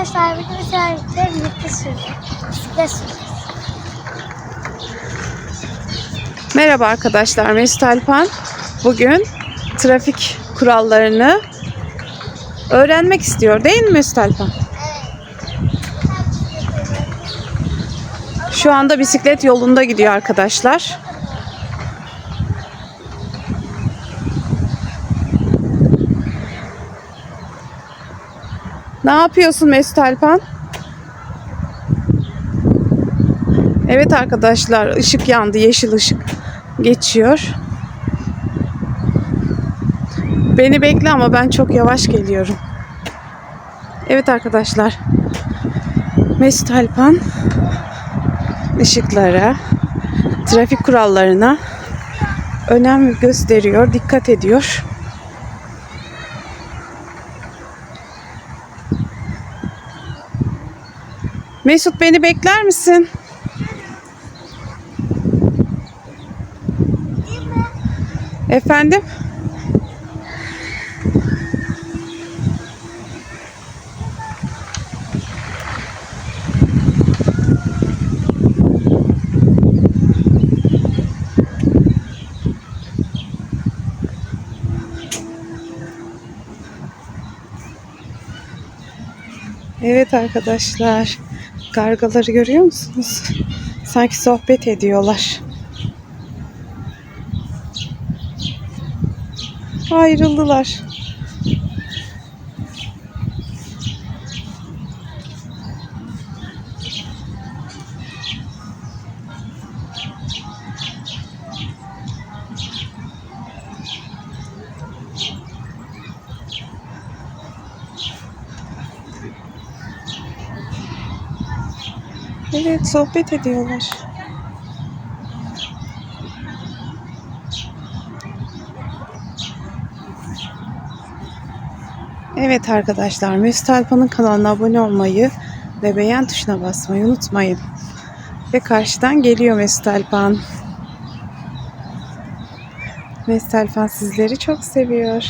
arkadaşlar bugün birlikte birlikte süreceğiz. Bisiklet süreceğiz. Merhaba arkadaşlar, Mesut Alpan. Bugün trafik kurallarını öğrenmek istiyor değil mi Mesut Alpan? Şu anda bisiklet yolunda gidiyor arkadaşlar. Ne yapıyorsun Mesut Alpan? Evet arkadaşlar ışık yandı. Yeşil ışık geçiyor. Beni bekle ama ben çok yavaş geliyorum. Evet arkadaşlar. Mesut Alpan ışıklara, trafik kurallarına önem gösteriyor, dikkat ediyor. Mesut beni bekler misin? Efendim? Evet arkadaşlar. Kargaları görüyor musunuz? Sanki sohbet ediyorlar. Ayrıldılar. Evet, sohbet ediyorlar. Evet arkadaşlar, Mesut Alpan'ın kanalına abone olmayı ve beğen tuşuna basmayı unutmayın. Ve karşıdan geliyor Mesut Alpan. Mesut Alpan sizleri çok seviyor.